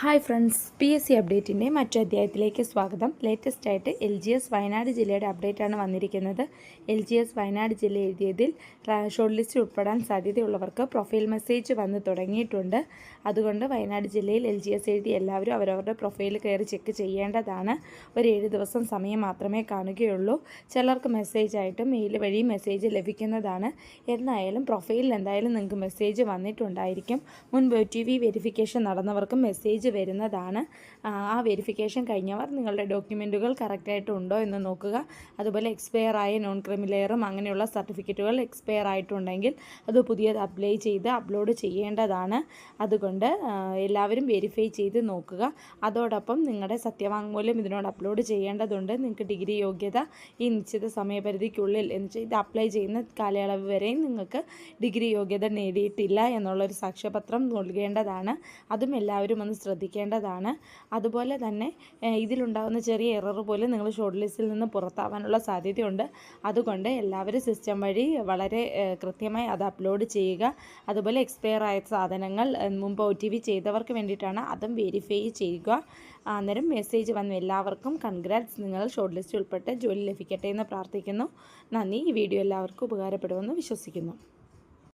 Hi friends P S C അപ്ഡേറ്റിന്റെ മറ്റു അധ്യായത്തിലേക്ക് സ്വാഗതം. ലേറ്റസ്റ്റ് ആയിട്ട് എൽ ജി എസ് വയനാട് ജില്ലയുടെ അപ്ഡേറ്റാണ് വന്നിരിക്കുന്നത്. എൽ ജി എസ് വയനാട് ജില്ല എഴുതിയതിൽ ഷോർട്ട് ലിസ്റ്റ് ഉൾപ്പെടാൻ സാധ്യതയുള്ളവർക്ക് പ്രൊഫൈൽ മെസ്സേജ് വന്ന് തുടങ്ങിയിട്ടുണ്ട്. അതുകൊണ്ട് വയനാട് ജില്ലയിൽ എൽ ജി എസ് എഴുതി എല്ലാവരും അവരവരുടെ പ്രൊഫൈൽ കയറി ചെക്ക് ചെയ്യേണ്ടതാണ്. ഒരു ഏഴ് ദിവസം സമയം മാത്രമേ കാണുകയുള്ളൂ. ചിലർക്ക് മെസ്സേജ് ആയിട്ട് മെയിൽ വഴി മെസ്സേജ് ലഭിക്കുന്നതാണ്. എന്തായാലും പ്രൊഫൈലിൽ എന്തായാലും നിങ്ങൾക്ക് മെസ്സേജ് വന്നിട്ടുണ്ടായിരിക്കും. മുൻപ് ടി വി വെരിഫിക്കേഷൻ നടന്നവർക്കും മെസ്സേജ് വരുന്നതാണ്. ആ, വെരിഫിക്കേഷൻ കഴിഞ്ഞവർ നിങ്ങളുടെ ഡോക്യുമെന്റുകൾ കറക്റ്റായിട്ട് ഉണ്ടോ എന്ന് നോക്കുക. അതുപോലെ എക്സ്പയർ ആയ നോൺ ക്രിമിലെയറും അങ്ങനെയുള്ള സർട്ടിഫിക്കറ്റുകൾ എക്സ്പയർ ആയിട്ടുണ്ടെങ്കിൽ അത് പുതിയത് അപ്ലൈ ചെയ്ത് അപ്ലോഡ് ചെയ്യേണ്ടതാണ്. അതുകൊണ്ട് എല്ലാവരും വെരിഫൈ ചെയ്ത് നോക്കുക. അതോടൊപ്പം നിങ്ങളുടെ സത്യവാങ്മൂലം ഇതിനോട് അപ്ലോഡ് ചെയ്യേണ്ടതുണ്ട്. നിങ്ങൾക്ക് ഡിഗ്രി യോഗ്യത ഈ നിശ്ചിത സമയപരിധിക്കുള്ളിൽ എന്ന് ഇത് അപ്ലൈ ചെയ്യുന്ന കാലയളവ് വരെയും നിങ്ങൾക്ക് ഡിഗ്രി യോഗ്യത നേടിയിട്ടില്ല എന്നുള്ളൊരു സാക്ഷ്യപത്രം നൽകേണ്ടതാണ്. അതും എല്ലാവരും ഒന്ന് ശ്രദ്ധിക്കേണ്ടതാണ്. അതുപോലെ തന്നെ ഇതിലുണ്ടാകുന്ന ചെറിയ എറർ പോലും നിങ്ങൾ ഷോർട്ട് ലിസ്റ്റിൽ നിന്ന് പുറത്താവാനുള്ള സാധ്യതയുണ്ട്. അതുകൊണ്ട് എല്ലാവരും സിസ്റ്റം വഴി വളരെ കൃത്യമായി അത് അപ്ലോഡ് ചെയ്യുക. അതുപോലെ എക്സ്പയർ ആയ സാധനങ്ങൾ മുമ്പ് ഒ ടി വി ചെയ്തവർക്ക് വേണ്ടിയിട്ടാണ് അതും വെരിഫൈ ചെയ്യുക. അന്നേരം മെസ്സേജ് വന്നു എല്ലാവർക്കും കൺഗ്രാറ്റ്സ് നിങ്ങൾ ഷോർട്ട് ലിസ്റ്റ് ഉൾപ്പെട്ട് ജോലി ലഭിക്കട്ടെ എന്ന് പ്രാർത്ഥിക്കുന്നു. നന്ദി. ഈ വീഡിയോ എല്ലാവർക്കും ഉപകാരപ്പെടുമെന്ന് വിശ്വസിക്കുന്നു.